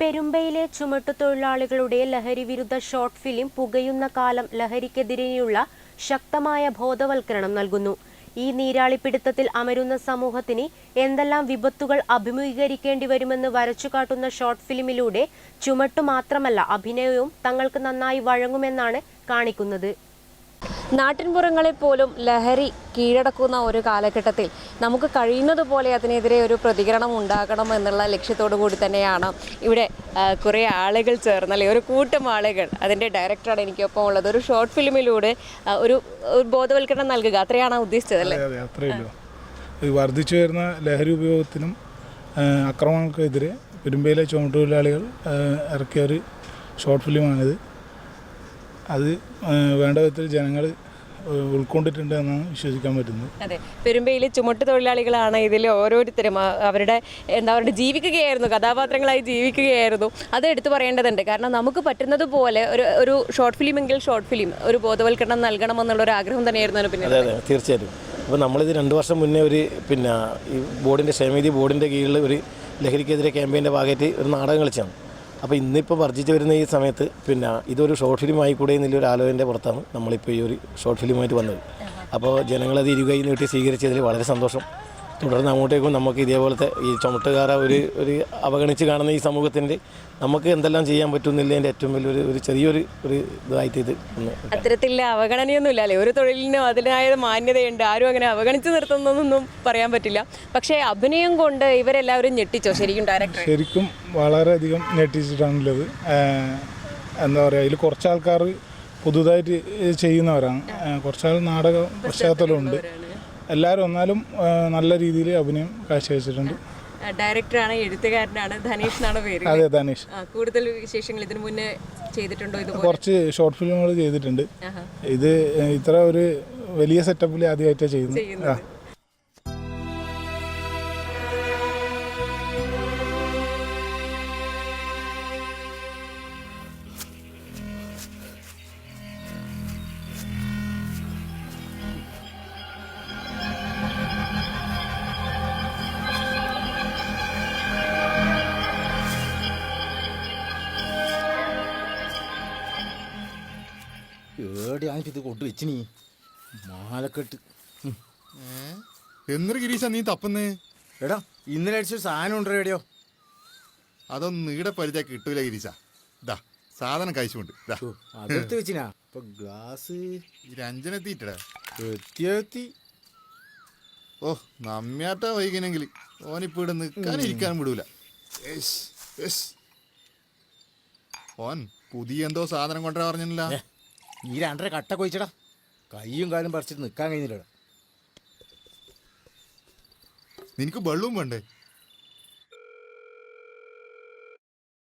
പെരുമ്പയിലെ ചുമട്ടുതൊഴിലാളികളുടെ ലഹരി വിരുദ്ധ short film പുകയുന്ന കാലം ലഹരിക്കെതിരെയുള്ള ശക്തമായ ബോധവൽക്കരണം നൽകുന്നു. ഈ നീരാളിപ്പിടുത്തത്തിൽ അമരുന്ന സമൂഹത്തിന് എന്തെല്ലാം വിപത്തുകൾ അഭിമുഖീകരിക്കേണ്ടി വരുമെന്ന് വരച്ചുകാട്ടുന്ന ഷോർട്ട് ഫിലിമിലൂടെ ചുമട്ടു മാത്രമല്ല അഭിനയവും തങ്ങൾക്ക് നന്നായി വഴങ്ങുമെന്നാണ് കാണിക്കുന്നത്. നാട്ടിൻപുറങ്ങളിൽ പോലും ലഹരി കീഴടക്കുന്ന ഒരു കാലഘട്ടത്തിൽ നമുക്ക് കഴിയുന്നത് പോലെ അതിനെതിരെ ഒരു പ്രതികരണം ഉണ്ടാകണം എന്നുള്ള ലക്ഷ്യത്തോടു കൂടി തന്നെയാണ് ഇവിടെ കുറേ ആളുകൾ ചേർന്നല്ലേ? ഒരു കൂട്ടം ആളുകൾ. അതിന്റെ ഡയറക്ടറാണ് എനിക്കൊപ്പം ഉള്ളത്. ഒരു ഷോർട്ട് ഫിലിമിലൂടെ ഒരു ബോധവൽക്കരണം നൽകുക. അത്രയാണ് ഉദ്ദേശിച്ചത് അല്ലേ വർദ്ധിച്ചു വരുന്ന ലഹരി ഉപയോഗത്തിനും അക്രമങ്ങൾക്കെതിരെ പെരുമ്പയിലെ ചുമട്ടുതൊഴിലാളികൾ ഇറക്കിയ ഒരു ഷോർട്ട് ഫിലിമാണിത്. അത് വേണ്ട വിധത്തിൽ ജനങ്ങൾ ഉൾക്കൊണ്ടിട്ടുണ്ട് എന്നാണ് വിശ്വസിക്കാൻ പറ്റുന്നത്. അതെ. പെരുമ്പയിലെ ചുമട്ട് തൊഴിലാളികളാണ് ഇതിൽ ഓരോരുത്തരും അവരുടെ എന്താ അവരുടെ ജീവിക്കുകയായിരുന്നു കഥാപാത്രങ്ങളായി ജീവിക്കുകയായിരുന്നു. അത് എടുത്തു പറയേണ്ടതുണ്ട്. കാരണം നമുക്ക് പറ്റുന്നത് പോലെ ഒരു ഒരു ഷോർട്ട് ഫിലിം എങ്കിൽ ഷോർട്ട് ഫിലിം ഒരു ബോധവൽക്കരണം നൽകണം എന്നുള്ള ഒരു ആഗ്രഹം തന്നെയായിരുന്നു അതിന് പിന്നെ അതെ അതെ. തീർച്ചയായിട്ടും. അപ്പോൾ നമ്മളിത് രണ്ട് വർഷം മുന്നേ ഒരു പിന്നെ ഈ ബോർഡിന്റെ ക്ഷേമനിധി ബോർഡിന്റെ കീഴിൽ ഒരു ലഹരിക്കെതിരെ ക്യാമ്പയിന്റെ ഭാഗമായിട്ട് ഒരു നാടകം കളിച്ചാണ് അപ്പോൾ ഇന്നിപ്പോൾ വർജിച്ച് വരുന്ന ഈ സമയത്ത് പിന്നെ ഇതൊരു ഷോർട്ട് ഫിലിം ആയിക്കൂടെ എന്നുള്ളൊരു ആലോചനയുടെ പുറത്താണ് നമ്മളിപ്പോൾ ഈ ഒരു ഷോർട്ട് ഫിലിമായിട്ട് വന്നത്. അപ്പോൾ ജനങ്ങളത് ഇരുകൈ നീട്ടി സ്വീകരിച്ചതിൽ വളരെ സന്തോഷം. തുടർന്ന് അങ്ങോട്ടേക്കും നമുക്ക് ഇതേപോലത്തെ ഈ ചുമട്ടുകാരെ ഒരു ഒരു അവഗണിച്ച് കാണുന്ന ഈ സമൂഹത്തിന്റെ നമുക്ക് എന്തെല്ലാം ചെയ്യാൻ പറ്റുന്നില്ലതിന്റെ ഏറ്റവും വലിയൊരു ഒരു ചെറിയൊരു ഒരു ഇതായിട്ട് ഇത് അത്തരത്തിൽ അവഗണനയൊന്നും അവഗണനയൊന്നുമില്ല. അല്ലേ? ഒരു തൊഴിലിനും അതിനായ മാന്യതയുണ്ട്. ആരും അങ്ങനെ അവഗണിച്ച് നിർത്തുന്നതൊന്നും പറയാൻ പറ്റില്ല. പക്ഷേ അഭിനയം കൊണ്ട് ഇവരെല്ലാവരും ഞെട്ടിച്ചോ? ശരിക്കും ഡയറക്ടർ ശരിക്കും വളരെയധികം ഞെട്ടിച്ചിട്ടാണുള്ളത്. എന്താ പറയുക അതിൽ കുറച്ച് ആൾക്കാർ പുതുതായിട്ട് ചെയ്യുന്നവരാണ്. കുറച്ചാൾ നാടക പശ്ചാത്തലമുണ്ട്. എല്ലാവരും എന്നാലും നല്ല രീതിയിൽ അഭിനയം കാഴ്ചവെച്ചിട്ടുണ്ട്. ഡയറക്ടറാണ് എഴുത്തുകാരനാണ് ധനീഷ് എന്നാണ് പേര്. അതെ ധനീഷ്. കൂടുതൽ വിശേഷങ്ങൾ ഇതിനു മുന്നേ ചെയ്തിട്ടുണ്ടോ ഇതുപോലെ? കുറച്ച് ഷോർട്ട് ഫിലിമുകൾ ചെയ്തിട്ടുണ്ട്. ഇത് ഇത്ര ഒരു വലിയ സെറ്റപ്പിൽ ആദ്യമായിട്ടാണ് ചെയ്യുന്നത്. ഏടിയാണ് ഇത് കൊണ്ടുവച്ച് നീ മാലക്കെട്ട്. എന്നൊരു ഗിരീശ നീ തപ്പുന്നേ? എടാ ഇന്നലെ അടിച്ചൊരു സാധനം ഉണ്ടോ എവിടെയോ. അതൊന്നും ഈടെ പരിചയ കിട്ടൂല ഗിരീശ. ദാ സാധനം കഴിച്ചുകൊണ്ട്. അതെടുത്ത് വെച്ചിനാ. ഇപ്പൊ ഗ്ലാസ്. രഞ്ജനെത്തിയിട്ടടാ എത്തിയെത്തി ഓ നമ്മയാട്ടാ വൈകനെങ്കിൽ. ഓനിപ്പോ ഇവിടെ നിൽക്കാൻ ഇരിക്കാനും വിടൂല. ഓൻ പുതിയ എന്തോ സാധനം കൊണ്ടുവരാ പറഞ്ഞില്ല നീ രണ്ടര കട്ട കൊയിച്ചടാ കൈയും കാലും പറിച്ചിട്ട് നിൽക്കാൻ കഴിഞ്ഞില്ലടാ നിനക്ക് വെള്ളവും വേണ്ടേ?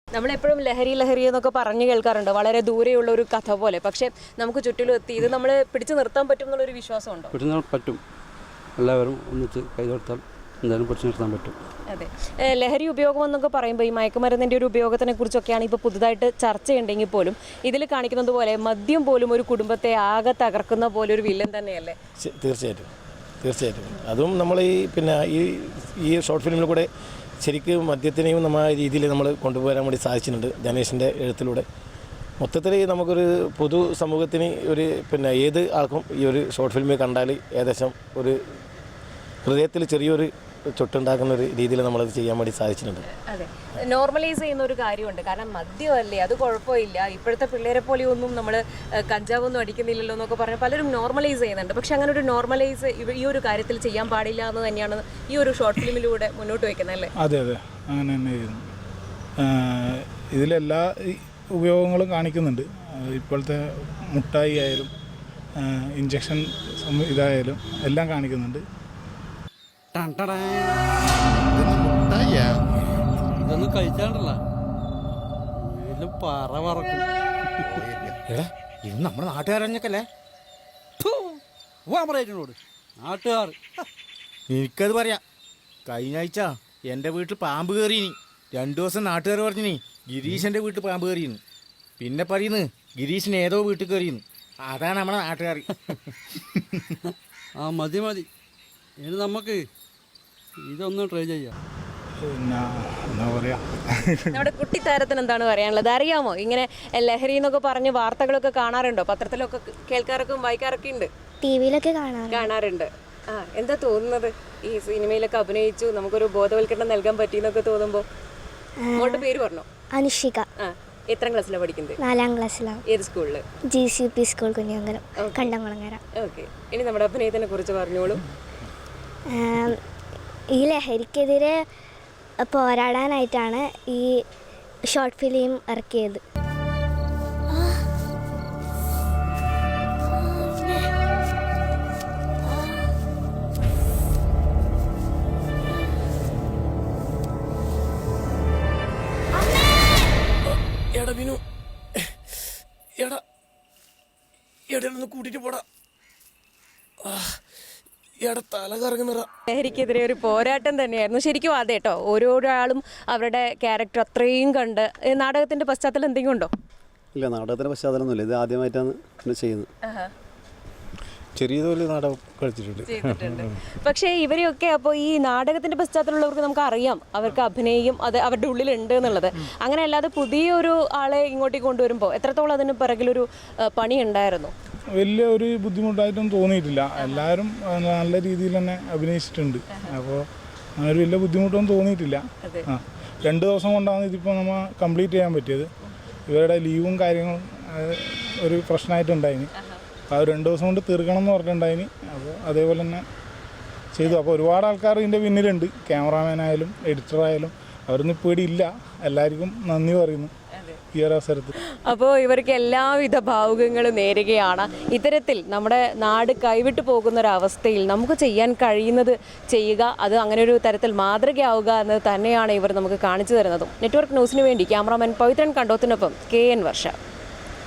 നമ്മളെപ്പോഴും ലഹരി ലഹരി എന്നൊക്കെ പറഞ്ഞു കേൾക്കാറുണ്ട്. വളരെ ദൂരെയുള്ള ഒരു കഥ പോലെ. പക്ഷേ നമുക്ക് ചുറ്റിലും എത്തി ഇത് നമ്മൾ പിടിച്ചു നിർത്താൻ പറ്റും എന്നുള്ളൊരു വിശ്വാസമുണ്ടോ? പിടിച്ചു പറ്റും. എല്ലാവരും ഒന്നിച്ച് കൈകോർത്താൽ എന്തായാലും കുറച്ച് നിർത്താൻ പറ്റും. അതെ. ലഹരി ഉപയോഗം എന്നൊക്കെ പറയുമ്പോൾ ഈ മയക്കുമരുന്നിന്റെ ഒരു ഉപയോഗത്തിനെ കുറിച്ചൊക്കെയാണ് ഇപ്പോൾ പുതുതായിട്ട് ചർച്ചയുണ്ടെങ്കിൽ പോലും ഇതിൽ കാണിക്കുന്നത് പോലെ മദ്യം പോലും ഒരു കുടുംബത്തെ ആകെ തകർക്കുന്ന പോലെ ഒരു വില്ലൻ തന്നെയല്ലേ? തീർച്ചയായിട്ടും. തീർച്ചയായിട്ടും. അതും നമ്മൾ ഈ പിന്നെ ഈ ഈ ഷോർട്ട് ഫിലിമിൽ കൂടെ ശരിക്കും മദ്യത്തിനെയും നമ്മൾ ആ രീതിയിൽ നമ്മൾ കൊണ്ടുപോകാൻ വേണ്ടി സാധിച്ചിട്ടുണ്ട് ധനേഷിന്റെ എഴുത്തിലൂടെ. മൊത്തത്തിൽ നമുക്കൊരു പൊതു സമൂഹത്തിന് ഒരു പിന്നെ ഏത് ആൾക്കും ഈ ഒരു ഷോർട്ട് ഫിലിം കണ്ടാൽ ഏകദേശം ഒരു ഹൃദയത്തിൽ ചെറിയൊരു ചൊട്ടുണ്ടാക്കുന്ന ഒരു രീതിയിൽ നമ്മളത് ചെയ്യാൻ വേണ്ടി സാധിച്ചിട്ടുണ്ട്. അതെ. നോർമലൈസ് ചെയ്യുന്ന ഒരു കാര്യമുണ്ട്. കാരണം മദ്യമല്ലേ അത് കുഴപ്പമില്ല. ഇപ്പോഴത്തെ പിള്ളേരെ പോലെ ഒന്നും നമ്മൾ കഞ്ചാവൊന്നും അടിക്കുന്നില്ലല്ലോ എന്നൊക്കെ പറഞ്ഞ് പലരും നോർമലൈസ് ചെയ്യുന്നുണ്ട്. പക്ഷെ അങ്ങനെ ഒരു നോർമലൈസ് ഈ ഒരു കാര്യത്തിൽ ചെയ്യാൻ പാടില്ല എന്ന് തന്നെയാണ് ഈ ഒരു ഷോർട്ട് ഫിലിമിലൂടെ മുന്നോട്ട് വയ്ക്കുന്നത് അല്ലേ? അതെ അതെ. അങ്ങനെ തന്നെ ചെയ്യുന്നു. ഇതിലെല്ലാ ഉപയോഗങ്ങളും കാണിക്കുന്നുണ്ട്. ഇപ്പോഴത്തെ മുട്ടായി ആയാലും ഇഞ്ചക്ഷൻ ഇതായാലും എല്ലാം കാണിക്കുന്നുണ്ട്? ഇതൊന്നും കഴിച്ചാണ്ടല്ല. പറ പറക്കും. എടാ ഇത് നമ്മുടെ നാട്ടുകാരഞ്ഞൊക്കല്ലേ പറയോട് നാട്ടുകാർ. എനിക്കത് പറയാം. കഴിഞ്ഞ ആഴ്ച എന്റെ വീട്ടിൽ പാമ്പ് കയറിയിനി രണ്ടു ദിവസം നാട്ടുകാർ പറഞ്ഞിനി ഗിരീശന്റെ വീട്ടിൽ പാമ്പ് കയറിയിരുന്നു പിന്നെ പറയുന്നു ഗിരീശൻ ഏതോ വീട്ടിൽ കയറിയിരുന്നു അതാണ് നമ്മുടെ നാട്ടുകാർ. ആ മതി മതി. ഇനി നമുക്ക് ഇതൊന്നും ട്രൈ ചെയ്യാം. പിന്നെ എന്താ പറയുക നമ്മുടെ കുട്ടിത്താരത്തിന് എന്താണ് പറയാനുള്ളത്? അറിയാമോ? ഇങ്ങനെ ലഹരി എന്നൊക്കെ പറഞ്ഞ് വാർത്തകളൊക്കെ കാണാറുണ്ടോ? പത്രത്തിലൊക്കെ കേൾക്കാറൊക്കെ വായിക്കാറൊക്കെ ഉണ്ട്? ടി വിയിലൊക്കെ കാണാറുണ്ട്. ആ എന്താ തോന്നുന്നത്? ഈ സിനിമയിലൊക്കെ അഭിനയിച്ചു നമുക്കൊരു ബോധവൽക്കരണം നൽകാൻ പറ്റിയെന്നൊക്കെ തോന്നുമ്പോൾ മോളുടെ പേര് പറഞ്ഞു? അനുഷിക. ആ എത്രാം ക്ലാസ്സിലാണ് പഠിക്കുന്നത്? നാലാം ക്ലാസ്സിലാണ് ഏത് സ്കൂളിൽ G C P school Kunjankaram Kandamkulangara okay. ഇനി നമ്മുടെ അഭിനയത്തിനെ കുറിച്ച് പറഞ്ഞോളൂ. ഈ ലഹരിക്കെതിരെ പോരാടാനായിട്ടാണ് ഈ ഷോർട്ട് ഫിലിം ഇറക്കിയത്. എടാ വിനു. എടാ. പോടാ ആ, എടാ തല കറങ്ങുന്നറ ലഹരിക്കെതിരെ ഒരു പോരാട്ടം തന്നെയായിരുന്നു. ശരിക്കും അതെ കേട്ടോ ഓരോരാളും അവരുടെ ക്യാരക്ടർ അത്രയും കണ്ട്. നാടകത്തിന്റെ പശ്ചാത്തലം എന്തെങ്കിലും ഉണ്ടോ? ഇല്ല നാടകത്തിന്റെ പശ്ചാത്തലമൊന്നുമില്ല. ഇത് ആദ്യമായിട്ടാണ് ചെയ്യുന്നത്. ചെറിയ തോതിൽ നാടകം കളിച്ചിട്ടുണ്ട്. പക്ഷേ ഇവരെയൊക്കെ അപ്പോൾ ഈ നാടകത്തിന്റെ പശ്ചാത്തലമുള്ളവർക്ക് നമുക്ക് അറിയാം അവർക്ക് അഭിനയം അത് അവരുടെ ഉള്ളിലുണ്ട് എന്നുള്ളത്. അങ്ങനെ അല്ലാതെ പുതിയൊരു ആളെ ഇങ്ങോട്ടേക്ക് കൊണ്ടുവരുമ്പോൾ എത്രത്തോളം അതിന് പിറകിലൊരു പണി ഉണ്ടായിരുന്നു വലിയ ഒരു ബുദ്ധിമുട്ടായിട്ടൊന്നും തോന്നിയിട്ടില്ല. എല്ലാവരും നല്ല രീതിയിൽ തന്നെ അഭിനയിച്ചിട്ടുണ്ട്. അപ്പോൾ അങ്ങനെ ഒരു വലിയ ബുദ്ധിമുട്ടൊന്നും തോന്നിയിട്ടില്ല. ആ. രണ്ട് ദിവസം കൊണ്ടാണ് ഇതിപ്പോൾ നമ്മൾ കംപ്ലീറ്റ് ചെയ്യാൻ പറ്റിയത്. ഇവരുടെ ലീവും കാര്യങ്ങളും ഒരു പ്രശ്നമായിട്ടുണ്ടായിന് അപ്പോൾ ആ രണ്ട് ദിവസം കൊണ്ട് തീർക്കണം എന്ന് പറഞ്ഞിട്ടുണ്ടായിന്. അപ്പോൾ അതേപോലെ തന്നെ ചെയ്തു. അപ്പോൾ ഒരുപാട് ആൾക്കാർ ഇതിന്റെ പിന്നിലുണ്ട്. ക്യാമറാമാനായാലും എഡിറ്ററായാലും. അവരൊന്നും ആയാലും അവരൊന്നും ഇല്ല. എല്ലാവർക്കും നന്ദി പറയുന്നു. അപ്പോൾ ഇവർക്ക് എല്ലാവിധ ഭാവുകങ്ങളും നേരുകയാണ്. ഇത്തരത്തിൽ നമ്മുടെ നാട് കൈവിട്ടു പോകുന്ന ഒരു അവസ്ഥയിൽ നമുക്ക് ചെയ്യാൻ കഴിയുന്നത് ചെയ്യുക അത് അങ്ങനെ ഒരു തരത്തിൽ മാതൃകയാവുക എന്ന് തന്നെയാണ് ഇവർ നമുക്ക് കാണിച്ചു തരുന്നതും. നെറ്റ്വർക്ക് ന്യൂസിന് വേണ്ടി ക്യാമറാമാൻ പവിത്രൻ കണ്ടോത്തിനൊപ്പം കെ എൻ വർഷ.